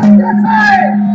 कसं आहे?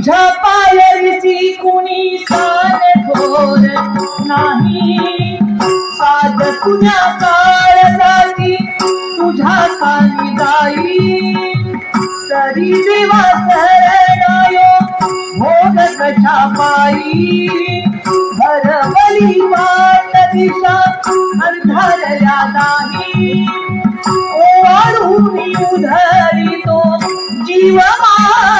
तुझ्या पायरीची कुणी साध थोर नाही. साध तुझ्या काळ जाती तुझ्या खाली जाई. तरी देवा सरणायो भोग कशा पायी. हरवली वाट दिशा अंधारल्या नाही. ओवाळून उधरितो जीव माय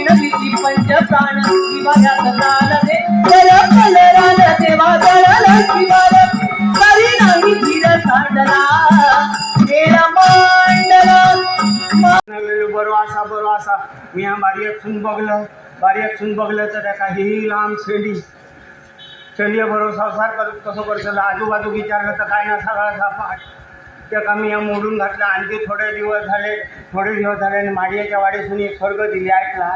प्राण शिवार नाही धीर सांडला मांडला. बरो आसा बरो आसा मी हांव बारयेकसून बगलो बारयेकसून तर ताका ही लांब शेंडी शेंडये बरो संवसार कर कसो आजूबाजू विचारलं तर काय ना सगळा सापाट ताका मी हांव मोडून घातला आणखी थोडे दिवस झाले थोडे दिवस झाले आणि माडयेच्या वाडीसून एक स्वर्ग दिली ऐकला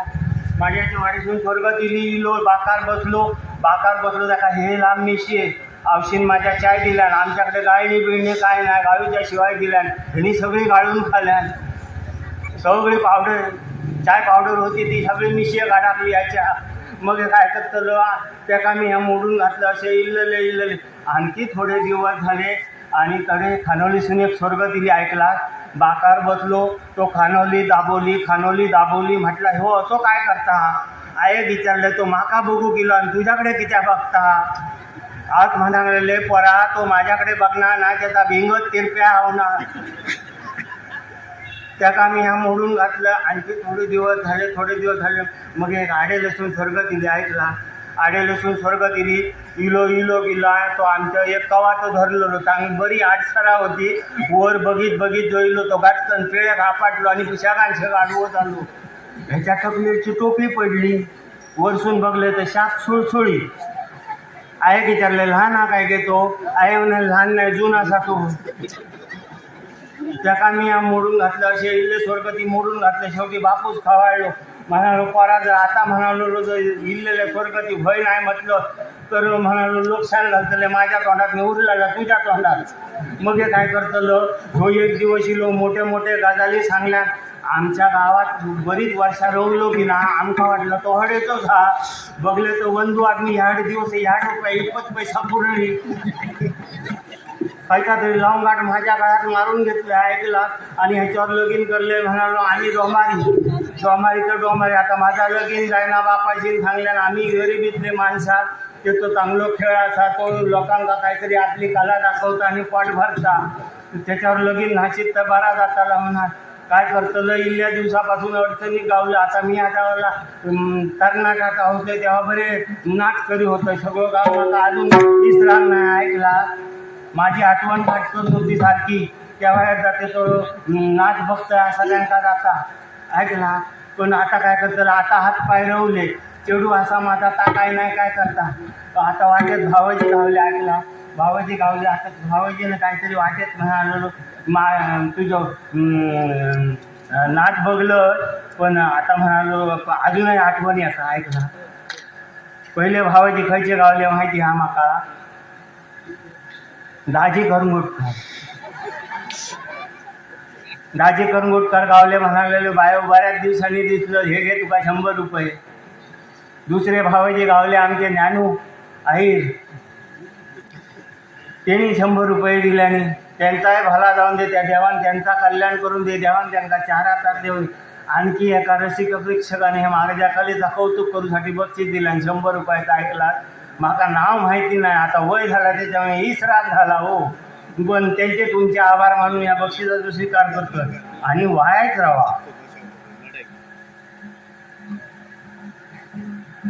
माझ्याची वाडीतून स्वर्ग दिली इलो बाकार बसलो. बाकार बसलो दाखा हे लांब मिशये आवशीन माझ्या चाय दिल्यान आमच्याकडे गायणी बिळणी काय नाही गावीच्या शिवाय दिल्यान हेणी सगळी गाळून खाल्यान. सगळी पावडर चाय पावडर होती ती सगळी मिशये गाडाकली याच्या मग काय करतलो? आ, तेका मी हे मोडून घातलं अशें इल्लले इल्लले. आणखी थोडे दिवस झाले आणि तडे खानोलीसून एक स्वर्ग दिली ऐकला बाकार बसलो तो खानोली दाबोली खानोली दाबोली म्हटला हो असो काय करता? आहे विचारलं तो माका बघू गेलो आणि तुझ्याकडे कित्या बघता? आज म्हणाले परा तो माझ्याकडे बघणार ना त्याचा भिंगत तिरप्या होणार. त्याका मी ह्या मोडून घातलं आणखी थोडे दिवस झाले थोडे दिवस झाले मग एक आडे लसून स्वर्ग दिली ऐकला. आडे लसूण स्वर्ग दिली इलो इलो गेला तो आमच्या एक कवाचं तो धरलेलो चांगली बरी आडसरा होती. वर बघित बघित जोईलो तो गाठकन पेळ्या घापाटलो आणि पिशाकांशे आडवत आलो ह्याच्या तकलीची टोपी पडली. वरसून बघले तर शाप सुळसुळी. आहे विचारले लहान हा काय घेतो आहे म्हणे लहान नाही जुना असा तो. त्याका मी मोडून घातलं असे इल्ले स्वर्ग ती मोडून घातले शेवटी बापूस खवाळलो. म्हणालो परा जर आता म्हणालो जर इल्लेले स्वर्ग भय नाही म्हटलं तर म्हणालो लोकशान घालतले माझ्या तोंडात उरलेला तुझ्या तोंडात. मग हे काय करतलं? हो एक दिवस इलो मोठे मोठे गजाली सांगल्या. आमच्या गावात बरीच वर्षा रोवलो की ना आमका वाटलं तो हडेतोच हा बघले तो बंधू आदमी ह्याड दिवस ह्या रुपये इतपत पैसा पूर्ण कायका तरी लावून गाठ माझ्या काळात मारून घेतले ऐकला. आणि ह्याच्यावर लगीन करले म्हणालो आम्ही रोमारी डोमारी तर डोमारी. आता माझा लगीन जायना बापाशी सांगल्यान आम्ही गरिबीतले माणसा ते तो चांगलो खेळ असा तो लोकांना काहीतरी आपली कला दाखवता आणि पाठ भरता. त्याच्यावर लगीन नाशीत तर बरा जाताला म्हणा काय करतलं इल्ल्या दिवसापासून अडचणी गावलं आता मी आता कर्नाटकात होते तेव्हा बरे नाच करी होतं. सगळं गाव आता अजून इसरा नाही ऐकला. माझी आठवण काटकत होती सारखी तेव्हा जाते तो नाच बघतोय सगळ्यांचा जाता ऐकला पण आता काय करतं आता हात पाय रवले. चेडू असा माझा आता काय नाही काय करता? आता वाटेत भावाजी गावले ऐकला भावाजी गावले आता भावाजीनं काहीतरी वाटेत म्हणालो मा तुझं नाच बघलं पण आता म्हणालो अजूनही आठवणी असा ऐकला पहिले भावाजी खयचे गावले माहिती हा माका दाजी घर करंगोटकर दाजी करंगुटकर गावले म्हणालेले बायो बऱ्याच दिवसांनी दिसलं. हे घे तुका शंभर रुपये. दुसरे भावाजी गावले आमचे ज्ञानू आईर त्यांनी शंभर रुपये दिल्याने त्यांचाही भला जाऊन दे त्या देवान त्यांचा कल्याण करून दे देवान त्यांना चार हातात देऊन आणखी एका रसिक प्रेक्षकाने हे महाराजाखालीचा कौतुक करूसाठी बक्षीस दिलं आणि शंभर रुपयाचा ऐकला. माका नाव माहिती नाही आता वय झाला त्याच्यामुळे इसराग झाला हो. पण त्यांचे तुमचे आभार मानून या बक्षिसाचा स्वीकार करतो आणि वायाच राहा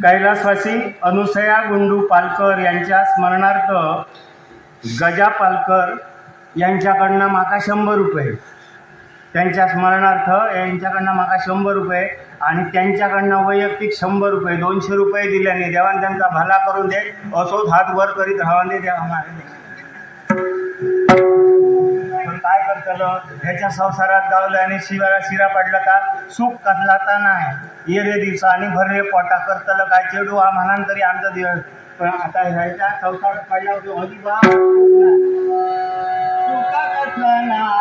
कैलासवासी अनुसया गुंडू पालकर यांच्या स्मरणार्थ गजा पालकर यांच्याकडनं माका शंभर रुपये. त्यांच्या स्मरणार्थ यांच्याकडनं माका शंभर रुपये आणि त्यांच्याकडनं वैयक्तिक शंभर रुपये दोनशे रुपये दिल्याने देवान त्यांचा भला करून दे. असोच हात वर करीत राहा दे देवा पण काय करतलं ह्याच्या संसारात गावलं आणि शिवाला शिरा पडला का? सुख कदलाता का नाही. येरे दिवसा आणि भररे पोटा करतलं काय? चेडू हा म्हणान तरी आमचा दिवस. पण आता ह्याच्या संसारात पडला होतो अजिबात सुखा कसला ना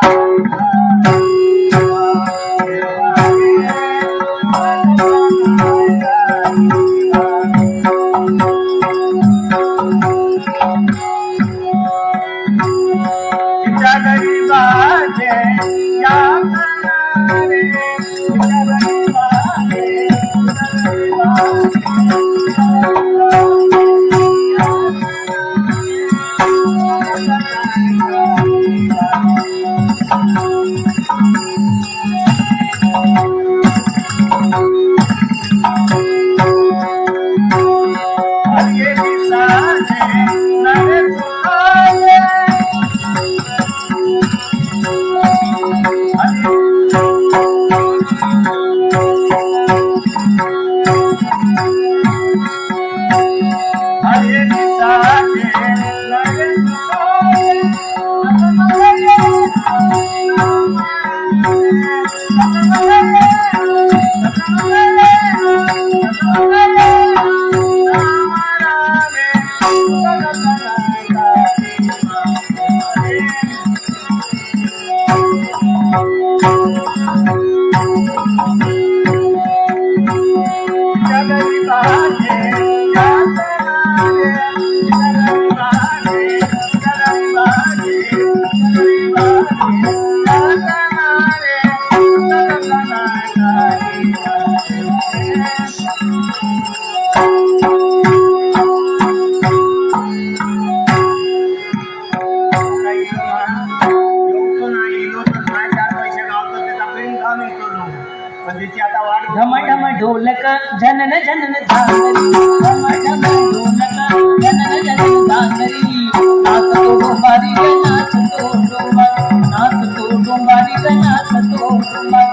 पण ढम आता ढोलक जनन जनन धाकरी ढमढम ढोलक जनन जनन तो तो डोंबारी तो डोंबारी तो डोंबारी